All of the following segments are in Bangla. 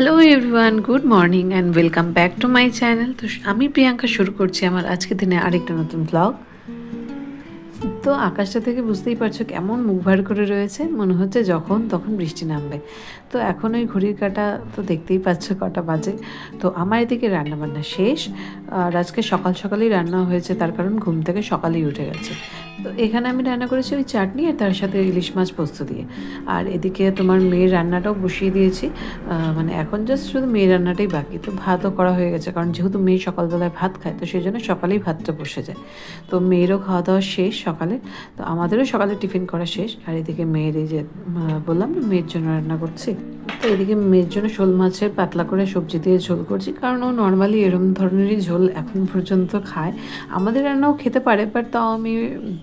Hello everyone good morning and welcome back to my channel তো আমি প্রিয়াঙ্কা শুরু করছি আমার আজকের দিনে আরেকটা নতুন ব্লগ তো আকাশটা থেকে বুঝতেই পারছ কেমন মুখ ভার করে রয়েছে। মনে হচ্ছে যখন তখন বৃষ্টি নামবে। তো এখন ওই ঘড়ির কাটা তো দেখতেই পাচ্ছ কটা বাজে। তো আমার এদিকে রান্নাবান্না শেষ। আর আজকে সকাল সকালেই রান্না হয়েছে, তার কারণ ঘুম থেকে সকালেই উঠে গেছে। তো এখানে আমি রান্না করেছি ওই চাটনি আর তার সাথে ইলিশ মাছ পোস্ত দিয়ে। আর এদিকে তোমার মেয়ের রান্নাটাও বসিয়ে দিয়েছি। মানে এখন জাস্ট শুধু মেয়ের রান্নাটাই বাকি। তো ভাতও করা হয়ে গেছে, কারণ যেহেতু মেয়ে সকালবেলায় ভাত খায়, তো সেই জন্য সকালেই ভাতটা বসে যায়। তো মেয়েরও খাওয়া দাওয়া শেষ সকালে। তো আমাদেরও সকালে টিফিন করা শেষ। আর এদিকে মেয়ের এই যে বললাম মেয়ের জন্য রান্না করছি। তো এদিকে মেয়ের জন্য শোল মাছের পাতলা করে সবজি দিয়ে ঝোল করছি কারণ ও নর্মালি এরম ধরনেরই ঝোল এখন পর্যন্ত খায়। আমাদের রান্নাও খেতে পারে বাট তাও আমি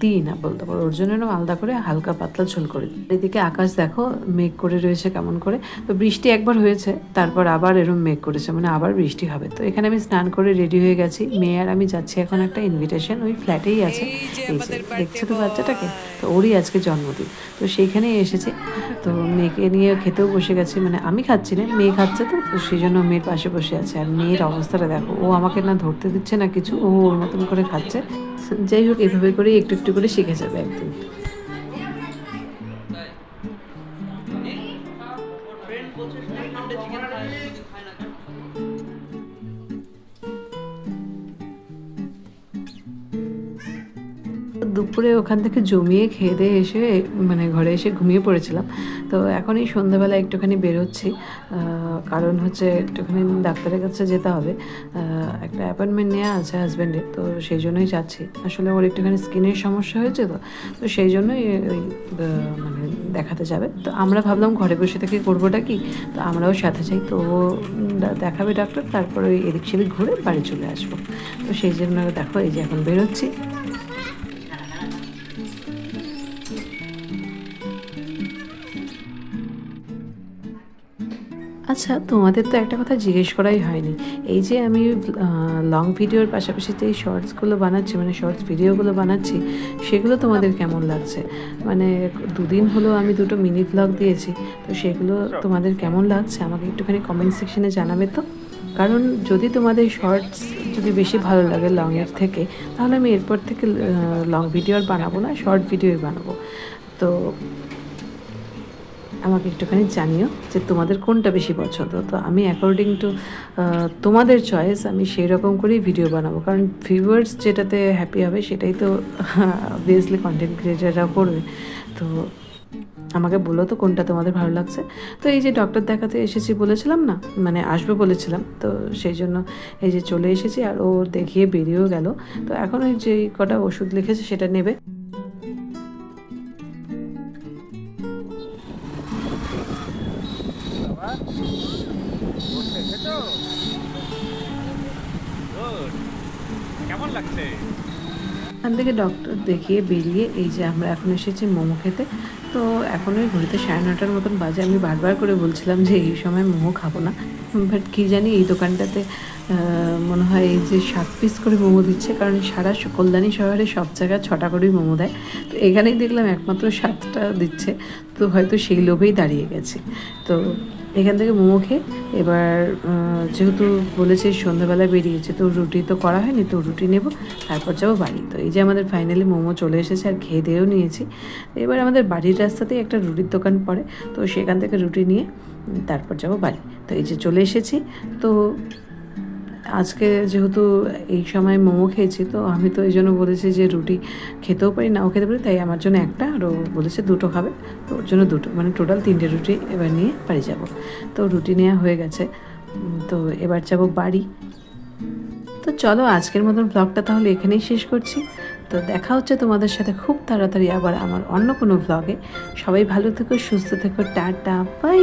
দিই না বলতে পারো। ওর জন্য এরকম আলাদা করে হালকা পাতলা ঝোল করে দিই। এদিকে আকাশ দেখো মেঘ করে রয়েছে কেমন করে। তো বৃষ্টি একবার হয়েছে তারপর আবার এরম মেঘ করেছে মানে আবার বৃষ্টি হবে। তো এখানে আমি স্নান করে রেডি হয়ে গেছি। মেয়ে আর আমি যাচ্ছি এখন একটা ইনভিটেশন ওই ফ্ল্যাটেই আছে। এই যে দেখছ তো বাচ্চাটাকে? তো ওরই আজকে জন্মদিন। তো সেইখানেই এসেছে। তো মেয়েকে নিয়ে খেতেও বসে গেছি। মানে আমি খাচ্ছি না, মেয়ে খাচ্ছে তো তো সেই জন্য মেয়ের পাশে বসে আছে। আর মেয়ের অবস্থাটা দেখো, ও আমাকে না ধরতে দিচ্ছে না কিছু, ও ওর মতন করে খাচ্ছে। যাই হোক, এভাবে করেই একটু একটু করে শিখে যাবে একদিন দুপুরে ওখান থেকে জমিয়ে খেয়ে দিয়ে এসে মানে ঘরে এসে ঘুমিয়ে পড়েছিলাম। তো এখন এই সন্ধ্যাবেলা একটুখানি বেরোচ্ছি। কারণ হচ্ছে একটুখানি ডাক্তারের কাছে যেতে হবে। একটা অ্যাপয়েন্টমেন্ট নেওয়া আছে হাজব্যান্ডের, তো সেই জন্যই যাচ্ছি। আসলে ওর একটুখানি স্কিনের সমস্যা হয়েছে তো তো সেই জন্যই ওই মানে দেখাতে যাবে। তো আমরা ভাবলাম ঘরে বসে থেকে করবোটা কি? তো আমরাও সাথে চাই তো দেখাবে ডাক্তার, তারপরে ওই এদিক সেদিক ঘুরে বাড়ি চলে আসব। তো সেই জন্য দেখো এই যে এখন বেরোচ্ছি। আচ্ছা তোমাদের তো একটা কথা জিজ্ঞেস করাই হয়নি। এই যে আমি লং ভিডিওর পাশাপাশি যে শর্টসগুলো বানাচ্ছি মানে শর্টস ভিডিওগুলো বানাচ্ছি সেগুলো তোমাদের কেমন লাগছে? মানে দুদিন হলো আমি দুটো মিনি ব্লগ দিয়েছি তো সেগুলো তোমাদের কেমন লাগছে? আমাকে একটুখানি কমেন্ট সেকশনে জানাবে তো? কারণ যদি তোমাদের শর্টস যদি বেশি ভালো লাগে লংয়ের থেকে তাহলে আমি এরপর থেকে লং ভিডিও আর বানাবো না শর্ট ভিডিওই বানাবো। তো আমাকে একটুখানি জানিও যে তোমাদের কোনটা বেশি পছন্দ। তো আমি অ্যাকর্ডিং টু তোমাদের চয়েস আমি সেই রকম করেই ভিডিও বানাবো। কারণ ভিউয়ার্স যেটাতে হ্যাপি হবে সেটাই তো অবভিয়াসলি কন্টেন্ট ক্রিয়েটাররা করবে। তো আমাকে বলো তো কোনটা তোমাদের ভালো লাগছে। তো এই যে ডক্টর দেখাতে এসেছি বলেছিলাম না মানে আসবে বলেছিলাম। তো সেই জন্য এই যে চলে এসেছি আর ও দেখিয়ে বেরিয়েও গেল। তো এখন ওই যে কটা ওষুধ লিখেছে সেটা নেবে। এখান থেকে ডক্টর দেখিয়ে বেরিয়ে এই যে আমরা এখন এসেছি মোমো খেতে। তো এখন ওই ঘড়িতে সাড়ে নটার মতন বাজে। আমি বারবার করে বলছিলাম যে এই সময় মোমো খাব না। বাট কী জানি এই দোকানটাতে মনে হয় এই যে সাত পিস করে মোমো দিচ্ছে। কারণ সারা কল্যাণী শহরে সব জায়গায় ছটা করেই মোমো দেয়। তো এখানেই দেখলাম একমাত্র সাতটা দিচ্ছে। তো হয়তো সেই লোভেই দাঁড়িয়ে গেছে। তো এখান থেকে মোমো খেয়ে এবার যেহেতু বলেছে সন্ধ্যাবেলা বেরিয়েছে, তো রুটি তো করা হয়নি, তো রুটি নেব, তারপর যাব বাড়ি। তো এই যে আমাদের ফাইনালি মোমো চলে এসেছে আর খেয়ে দিয়েও নিয়েছি। এবার আমাদের বাড়ির রাস্তাতেই একটা রুটির দোকান পড়ে, তো সেখান থেকে রুটি নিয়ে তারপর যাব বাড়ি। তো এই যে চলে এসেছি, তো আজকে যেহেতু এই সময় মোমো খেয়েছি, তো আমি তো এই জন্য বলেছি যে রুটি খেতেও পারি, নাও খেতে পারি, তাই আমার জন্য একটা, আর ও বলেছে দুটো খাবে, তো ওর জন্য দুটো মানে টোটাল তিনটে রুটি এবার নিয়ে বাড়ি যাব। তো রুটি নেওয়া হয়ে গেছে তো এবার যাব বাড়ি। তো চলো আজকের মতন ব্লগটা তাহলে এখানেই শেষ করছি। তো দেখা হচ্ছে তোমাদের সাথে খুব তাড়াতাড়ি আবার আমার অন্য কোনো ব্লগে সবাই ভালো থেকো, সুস্থ থেকো, টাটা বাই